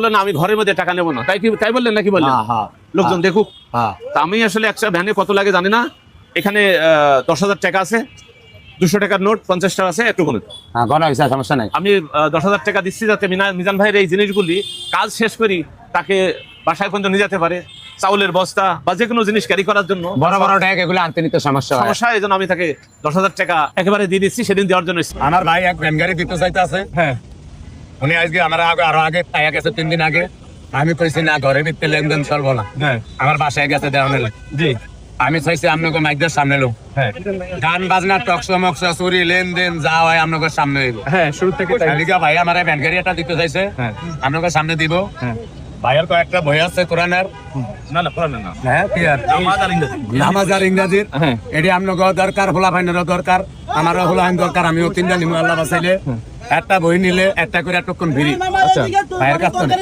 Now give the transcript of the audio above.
বললেন আমি ঘরের মধ্যে টাকা নেব না। তাই কি তাই বললেন নাকি বললেন? হ্যাঁ হ্যাঁ। লোকজন দেখুক। হ্যাঁ। তা আমি আসলে একটা ভ্যানে কত লাগে জানি না। এখানে দশ হাজার টাকা আছে। দুশো টাকার নোট পঞ্চাশ টাকা আছে একটু গুনুন হ্যাঁ সমস্যা নাই। আমি দশ হাজার টাকা দিচ্ছি যাতে মিনা- মিজান ভাইয়ের এই জিনিসগুলি কাজ শেষ করি তাকে বাসায় পর্যন্ত নিয়ে যেতে পারে। চাউলের বস্তা বা যে কোনো জিনিস ক্যারি করার জন্য। বড় বড় ট্যাগ এগুলো আনতে নিতে সমস্যা হয়। সমস্যা এই জন্য আমি তাকে দশ হাজার টাকা একেবারে দিয়ে দিচ্ছি সেদিন দেওয়ার জন্য। আমার ভাই এক ভ্যান গাড়ি দিতে চাইতে আছে হ্যাঁ। উনি আজকে আমার আগে আরও আগে পাইয়া গেছে তিন দিন আগে। আমি কইছি না ঘরে ভিতরে লেনদেন চলবো না। হ্যাঁ। আমার বাসায় গেছে দেওয়া জি। আমি চাইছি আপনাকে মাইকদের সামনে লো হ্যাঁ। গান বাজনা টকশো মকশো চুরি লেনদেন যা হয় আপনাকে সামনে হইব। হ্যাঁ শুরু থেকে ভাই আমার ভ্যান গাড়ি একটা দিতে চাইছে। হ্যাঁ। আপনাকে সামনে দিব। ভাইয়ের কয়েকটা বই আছে কোরআনের। না না পুরানো না। হ্যাঁ কি আর? নামাজ আর ইংরাজির হ্যাঁ। এটি আপনাকে দরকার হোলা ফাইনেরও দরকার আমারও হোলা ফাইন দরকার আমিও তিনটা নিমু আল্লাহ বাসাইলে একটা বই নিলে একটা করে টুকুন ভিড়ি আচ্ছা। ভাইয়ের কাছ থেকে।